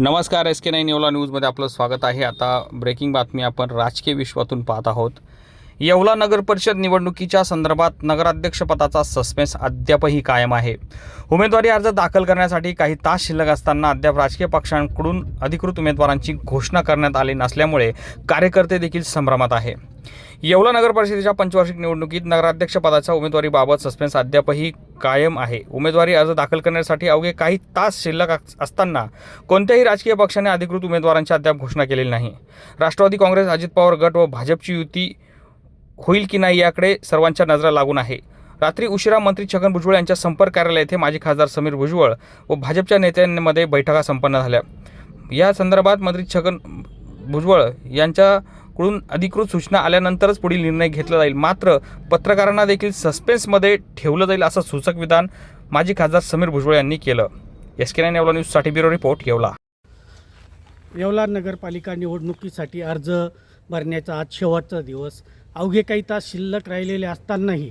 नमस्कार S K nine Yeola न्यूजमध्ये आपलं स्वागत आहे. आता ब्रेकिंग बातमी आपण राजकीय विश्वातून पाहत आहोत. येवला नगर परिषद निवडणुकीच्या संदर्भात नगराध्यक्षपदाचा सस्पेन्स अद्यापही कायम आहे. उमेदवारी अर्ज दाखल करण्यासाठी काही तास शिल्लक असताना अद्याप राजकीय पक्षांकडून अधिकृत उमेदवारांची घोषणा करण्यात आली नसल्यामुळे कार्यकर्ते देखील संभ्रमात आहे. येवला नगर परिषदेच्या पंचवार्षिक निवडणुकीत नगराध्यक्षपदाच्या उमेदवारीबाबत सस्पेन्स अद्यापही कायम आहे. उमेदवारी अर्ज दाखल करण्यासाठी अवघे काही तास शिल्लक असताना कोणत्याही राजकीय पक्षाने अधिकृत उमेदवारांची अद्याप घोषणा केलेली नाही. राष्ट्रवादी काँग्रेस अजित पवार गट व भाजपची युती होईल की नाही याकडे सर्वांच्या नजरा लागून आहे. रात्री उशिरा मंत्री छगन भुजबळ यांच्या संपर्क कार्यालय येथे माजी खासदार समीर भुजबळ व भाजपच्या नेत्यांमध्ये बैठका संपन्न झाल्या. या संदर्भात मंत्री छगन भुजबळ यांच्या कडून अधिकृत सूचना आल्यानंतरच पुढील निर्णय घेतला जाईल. मात्र पत्रकारांना देखील सस्पेन्समध्ये ठेवलं जाईल असं सूचक विधान माजी खासदार समीर भुजबळ यांनी केलं. एस के नाईन येवला न्यूजसाठी ब्युरो रिपोर्ट येवला. येवला नगरपालिका निवडणुकीसाठी अर्ज भरण्याचा आज शेवटचा दिवस. अवघे काही तास शिल्लक राहिलेले असतानाही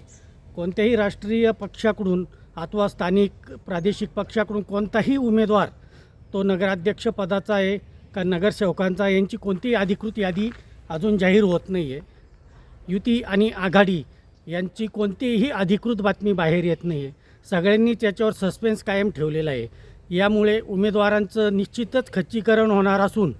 कोणत्याही राष्ट्रीय पक्षाकडून अथवा स्थानिक प्रादेशिक पक्षाकडून कोणताही उमेदवार तो नगराध्यक्षपदाचा आहे का नगरसेवकांचा आहे यांची कोणतीही अधिकृत यादी अजून जाहीर होत नाही आहे युती आणि आघाडी यांची कोणतीही अधिकृत बातमी बाहेर येत नाही आहे सगळ्यांनी त्याच्यावर सस्पेन्स कायम ठेवलेला आहे. यामुळे उमेदवारांचं निश्चितच खच्चीकरण होणार असून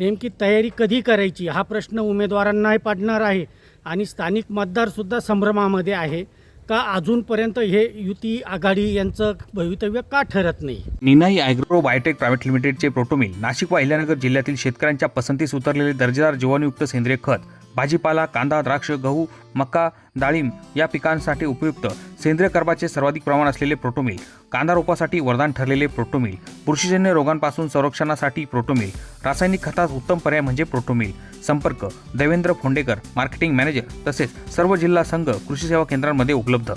नेमकी तयारी कधी करायची हा प्रश्न उमेदवारांनाही पडणार आहे आणि स्थानिक मतदारसुद्धा संभ्रमामध्ये आहे. का अजूनपर्यंत हे युती आघाडी यांचं भवितव्य का ठरत नाही? निनाई ॲग्रो बायोटेक प्रायव्हेट लिमिटेडचे प्रोटोमिल नाशिक व अहिल्यानगर जिल्ह्यातील शेतकऱ्यांच्या पसंतीस उतरलेले दर्जेदार जीवाणुयुक्त सेंद्रिय खत भाजीपाला कांदा द्राक्ष गहू मका डाळिंब या पिकांसाठी उपयुक्त. सेंद्रिय कर्बाचे सर्वाधिक प्रमाण असलेले प्रोटोमिल. कांदा रोपासाठी वरदान ठरलेले प्रोटोमिल. बुरशीजन्य रोगांपासून संरक्षणासाठी प्रोटोमिल. रासायनिक खतात उत्तम पर्याय म्हणजे प्रोटोमिल. संपर्क. देवेंद्र फोंडेकर मार्केटिंग मॅनेजर तसेच सर्व जिल्हा संघ कृषी सेवा केंद्रांमध्ये उपलब्ध.